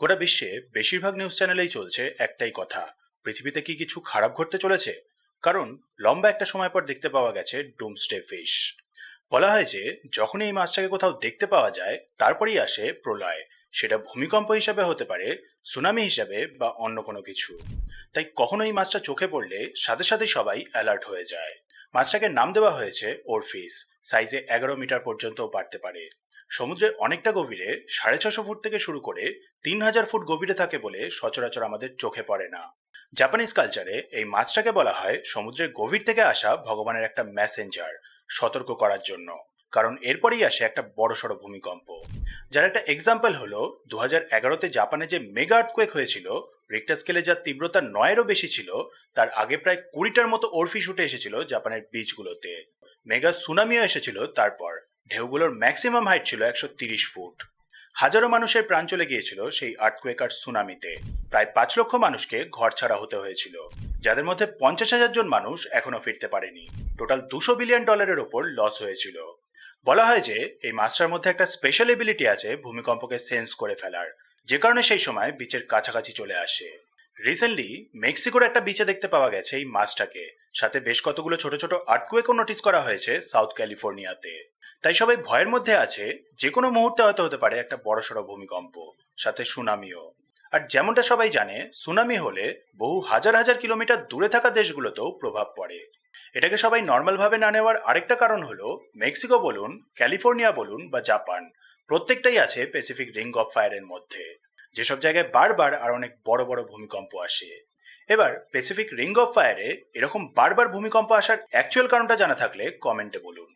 গোটা বিশ্বে বেশিরভাগ নিউজ চ্যানেলেই চলছে একটাই কথা। পৃথিবীতে কি কিছু খারাপ ঘটতে চলেছে? কারণ লম্বা একটা সময় পর দেখতে পাওয়া গেছে ডুমস্টে ফিশ বলা হয় যে, যখনই এই মাছটাকে কোথাও দেখতে পাওয়া যায়, তারপরেই আসে প্রলয়। সেটা ভূমিকম্প হিসাবে হতে পারে সুনামি হিসাবে বা অন্য কোনো কিছু। তাই কখনো এই মাছটা চোখে পড়লে সাথে সাথে সবাই অ্যালার্ট হয়ে যায়। মাছটাকে নাম দেওয়া হয়েছে ওরফিস সাইজে এগারো মিটার পর্যন্তও বাড়তে পারে। সমুদ্রের অনেকটা গভীরে সাড়ে ছশো ফুট থেকে শুরু করে তিন হাজার ফুট গভীরে থাকে বলে সচরাচর আমাদের চোখে পড়ে না। জাপানিজ কালচারে এই মাছটাকে বলা হয় সমুদ্রের গভীর থেকে আসা ভগবানের একটা মেসেঞ্জার সতর্ক করার জন্য। কারণ এরপরেই আসে একটা বড়সড় ভূমিকম্প। যার একটা এক্সাম্পল হলো দু হাজার এগারোতে জাপানে যে মেগা আর্থকোয়েক হয়েছিল রিক্টার স্কেলে যার তীব্রতা নয়েরও বেশি ছিল, তার আগে প্রায় কুড়িটার মতো ওরফিস উঠে এসেছিল জাপানের বিচগুলোতে মেগা সুনামিও এসেছিল তারপর। ঢেউগুলোর ম্যাক্সিমাম হাইট ছিল একশো তিরিশ ফুট। হাজারো মানুষের প্রাণ চলে গিয়েছিল সেই আর্টকোয়েক আর সুনামিতে প্রায় পাঁচ লক্ষ মানুষকে ঘর ছাড়া হতে হয়েছিল। যাদের মধ্যে পঞ্চাশ হাজার জন মানুষ এখনও ফিরতে পারেনি। টোটাল দুশো বিলিয়ন ডলারের ওপর লস হয়েছিল। বলা হয় যে, এই মাছটার মধ্যে একটা স্পেশাল এবিলিটি আছে ভূমিকম্পকে সেন্স করে ফেলার। যে কারণে সেই সময় বিচের কাছাকাছি চলে আসে। রিসেন্টলি মেক্সিকোর একটা বিচে দেখতে পাওয়া গেছে এই মাছটাকে। সাথে বেশ কতগুলো ছোট ছোট আর্টকুয়েকও নোটিস করা হয়েছে সাউথ ক্যালিফোর্নিয়াতে তাই সবাই ভয়ের মধ্যে আছে যে কোনো মুহূর্তে হয়তো হতে পারে একটা বড়সড় ভূমিকম্প, সাথে সুনামিও। আর যেমনটা সবাই জানে, সুনামি হলে বহু হাজার হাজার কিলোমিটার দূরে থাকা দেশগুলোতেও প্রভাব পড়ে। এটাকে সবাই নর্মাল ভাবে না নেওয়ার আরেকটা কারণ হলো, মেক্সিকো বলুন, ক্যালিফোর্নিয়া বলুন বা জাপান, প্রত্যেকটাই আছে প্যাসিফিক রিং অফ ফায়ারের মধ্যে। যেসব জায়গায় বারবার আর অনেক বড় বড় ভূমিকম্প আসে। এবার প্যাসিফিক রিং অফ ফায়ারে এরকম বারবার ভূমিকম্প আসার অ্যাকচুয়াল কারণটা জানা থাকলে কমেন্টে বলুন।